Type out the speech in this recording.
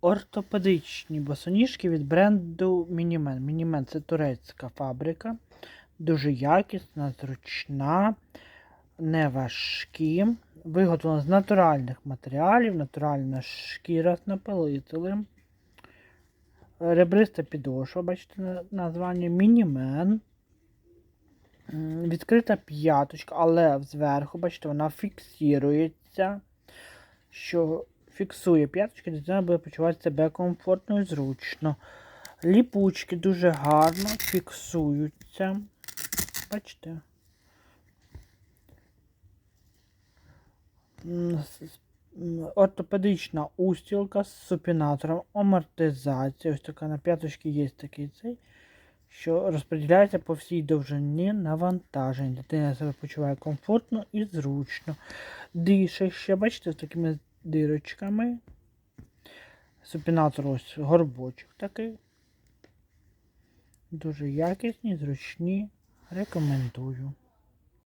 ортопедичні босоніжки від бренду Мінімен. Мінімен це турецька фабрика. Дуже якісна, зручна, не важкі. Виготовлена з натуральних матеріалів, натуральна шкіра напилителем. Ребриста підошва, бачите названня Мінімен. Відкрита п'яточка, але зверху, бачите, вона фіксується, що фіксує п'яточки, дитина буде почувати себе комфортно і зручно. Ліпучки дуже гарно фіксуються. Бачите? Ортопедична устілка з супінатором, амортизація. Ось така на п'яточці є такий цей що розподіляється по всій довжині навантажень. Дитина себе почуває комфортно і зручно. Дише ще, бачите, з такими дирочками. Супінатор ось горбочок такий. Дуже якісні, зручні. Рекомендую.